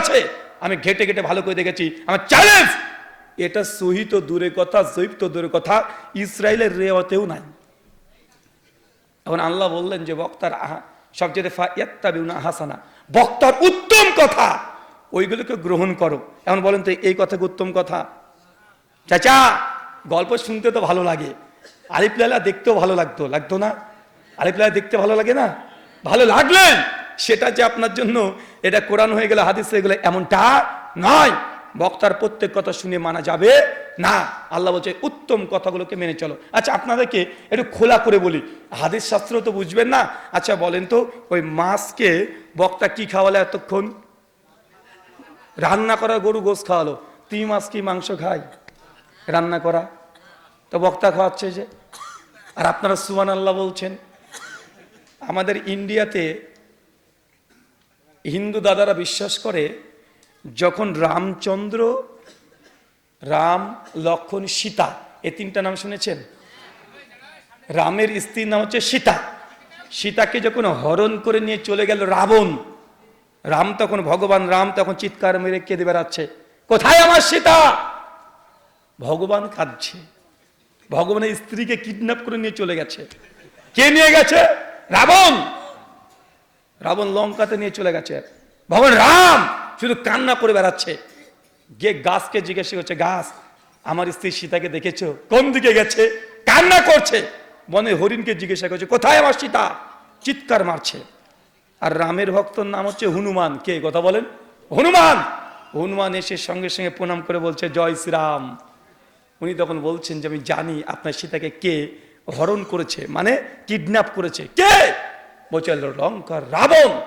আছে। আমি ঘেটে ঘেটে ভালো করে দেখেছি। আমার চ্যালেঞ্জ এটা সহি তো দূরে কথা, জৈব তো দূরে কথা। ইসরায়েলের রেওয়াতেও নাই। এখন আল্লাহ বললেন যে, বক্তার আহা, সবচেয়ে ফাইয়াত্তাবিউনা হাসানা। বক্তার উত্তম কথা, ওইগুলোকে গ্রহণ করো। এখন বলেন তো, এই কথা উত্তম কথা? চাচা, গল্প শুনতে তো ভালো লাগে। আলিফ লালা দেখতেও ভালো লাগতো। লাগতো না? আলিফ লালা দেখতে ভালো লাগে না? ভালো লাগলেন সেটা যে আপনার জন্য, এটা কোরআন হয়ে গেলে, হাদিস হয়ে গেলে এমনটা নয়। বক্তার প্রত্যেক কথা শুনে মানা যাবে না। আল্লাহ বলছে, উত্তম কথাগুলোকে মেনে চলো। আচ্ছা আপনাদেরকে একটু খোলা করে বলি। হাদিস শাস্ত্র তো বুঝবেন না। আচ্ছা বলেন তো, ওই মাছকে বক্তা কি খাওয়ালে এতক্ষণ? রান্না করা গরু গোস খাওয়ালো। তুই মাছ কি মাংস খাই রান্না করা। তো বক্তা খাওয়াচ্ছে যে। আর আপনারা সুবান আল্লাহ বলছেন। আমাদের ইন্ডিয়াতে হিন্দু দাদারা বিশ্বাস করে, যখন রামচন্দ্র, রাম, লক্ষণ, সীতা, এ তিনটা নাম শুনেছেন? রামের স্ত্রীর নাম হচ্ছে সীতা। সীতাকে যখন হরণ করে নিয়ে চলে গেল রাবণ, রাম তখন ভগবান, রাম তখন চিৎকার মেরে কেঁদে বেড়াচ্ছে, কোথায় আমার সীতা? ভগবান কাঁদছে। ভগবানের স্ত্রীকে কিডন্যাপ করে নিয়ে চলে গেছে। কে নিয়ে গেছে? রাবণ! রাবণ লঙ্কাতে নিয়ে চলে গেছে। ভগবান রাম শুধু কান্না করে বেড়াচ্ছে। গিয়ে গাছকে জিজ্ঞাসা করছে, গাছ, আমার স্ত্রী সীতাকে দেখেছ? কোন দিকে গেছে? কান্না করছে। বনে হরিণকে জিজ্ঞাসা করছে, কোথায় আমার সীতা? চিৎকার মারছে। আর রামের ভক্তর নাম হচ্ছে হনুমান। কে? কথা বলেন। হনুমান! হনুমান এসে সঙ্গে সঙ্গে প্রণাম করে বলছে, জয় শ্রীরাম। উনি তখন বলছেন যে, আমি জানি আপনার সীতাকে কে হরণ করেছে মানে কিডন্যাপ করেছে। কে? বলছে লঙ্কার রাবণ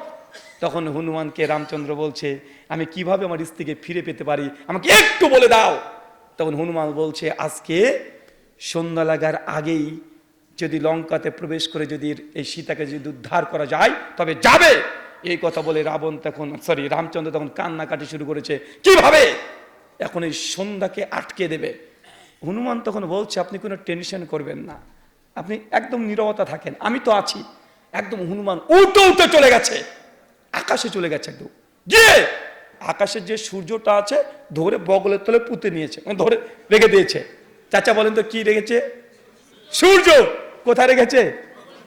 তখন হনুমানকে রামচন্দ্র বলছে, আমি কীভাবে আমার স্ত্রীকে ফিরে পেতে পারি? আমাকে একটু বলে দাও। তখন হনুমান বলছে, আজকে সন্ধ্যা লাগার আগেই যদি লঙ্কাতে প্রবেশ করে যদি এই সীতাকে যদি উদ্ধার করা যায়, তবে যাবে। এই কথা বলে রাবণ তখন সরি রামচন্দ্র তখন কান্নাকাটি শুরু করেছে, কীভাবে? এখন এই সন্ধ্যাকে আটকে দেবে। হনুমান তখন বলছে, আপনি কোনো টেনশন করবেন না। আপনি একদম নীরবতা থাকেন। আমি তো আছি। একদম হনুমান উল্টো উল্টো চলে গেছে। আকাশে চলে গেছে একদম। গিয়ে আকাশে যে সূর্যটা আছে, ধরে বগলের তলে পুঁতে নিয়েছে মানে ধরে রেখে দিয়েছে। চাচা বলেন তো কি রেখেছে? সূর্য কোথায় রেখেছে?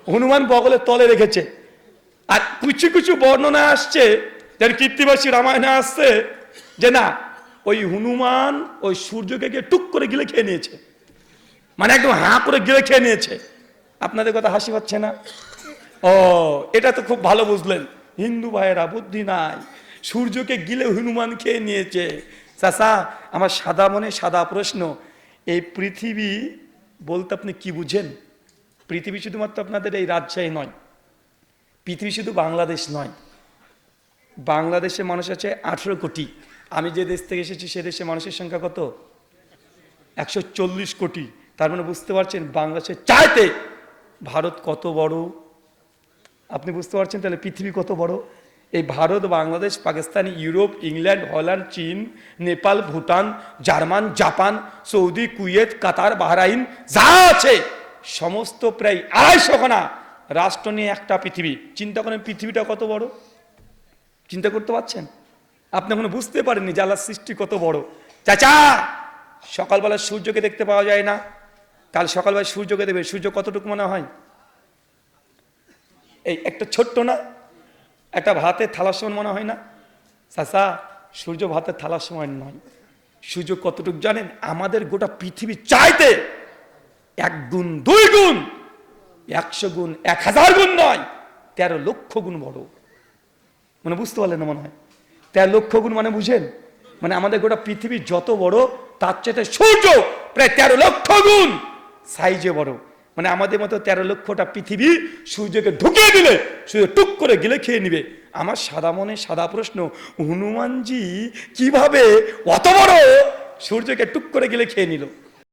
হনুমান বগলের তলে রেখেছে। আর কিছু কিছু বর্ণনা আসছে যার কীর্তিবাসী রামায়ণে আসছে, যে না, ওই হনুমান ওই সূর্যকে গিয়ে টুক করে গিলে খেয়ে নিয়েছে। মানে একদম হাঁ করে গিলে খেয়ে নিয়েছে। আপনাদের কথা হাসি পাচ্ছে না? ও, এটা তো খুব ভালো বুঝলেন। হিন্দু ভাইয়েরা, বুদ্ধি নাই। সূর্যকে গিলে হনুমান খেয়ে নিয়েছে। চাষা আমার সাদা মনে সাদা প্রশ্ন। এই পৃথিবী বলতে আপনি কি বুঝেন? পৃথিবী শুধুমাত্র আপনাদের এই রাজশাহী নয়, পৃথিবী শুধু বাংলাদেশ নয়। বাংলাদেশে মানুষ আছে আঠেরো কোটি। আমি যে দেশ থেকে এসেছি, সে দেশে মানুষের সংখ্যা কত? একশো চল্লিশ কোটি। তার মানে বুঝতে পারছেন, বাংলাদেশের চাইতে ভারত কত বড়? আপনি বুঝতে পারছেন তাহলে পৃথিবী কত বড়? এই Bharat, Bangladesh, Pakistan, Europe, England, Holland, চীন, Nepal, Bhutan, German, Japan, Saudi, Kuwait, Qatar, Bahrain, যা আছে, সমস্ত প্রায় আড়াইশো খানা রাষ্ট্র নিয়ে একটা পৃথিবী। চিন্তা করেন পৃথিবীটা কত বড়? চিন্তা করতে পারছেন? আপনি এখনও বুঝতে পারেননি আল্লাহর সৃষ্টি কত বড়। চাচা, সকালবেলা সূর্যকে দেখতে পাওয়া যায় না। কাল সকালবেলা সূর্যকে দেবে। সূর্য কতটুকু মনে হয়? এই একটা ছোট্ট না, একটা ভাতের থালার সমান মনে হয় না? চাচা, সূর্য ভাতের থালার সমান নয়। সূর্য কতটুকু জানেন? আমাদের গোটা পৃথিবী চাইতে এক গুণ, দুই গুণ, একশো গুণ, এক হাজার গুণ নয়। তেরো লক্ষ গুণ বড়। মানে বুঝতে পারলেন না মনে হয়? তেরো লক্ষ গুণ মানে বুঝেন? মানে আমাদের গোটা পৃথিবী যত বড়, তার চাইতে সূর্য প্রায় তেরো লক্ষ গুণ সাইজে বড়। মানে আমাদের মতো তেরো লক্ষটা পৃথিবী সূর্যকে ঢুকিয়ে দিলে, সূর্য টুক করে গেলে খেয়ে নিবে। আমার সাদা মনে সাদা প্রশ্ন, হনুমানজি কীভাবে অত বড় সূর্যকে টুক করে গেলে খেয়ে নিল?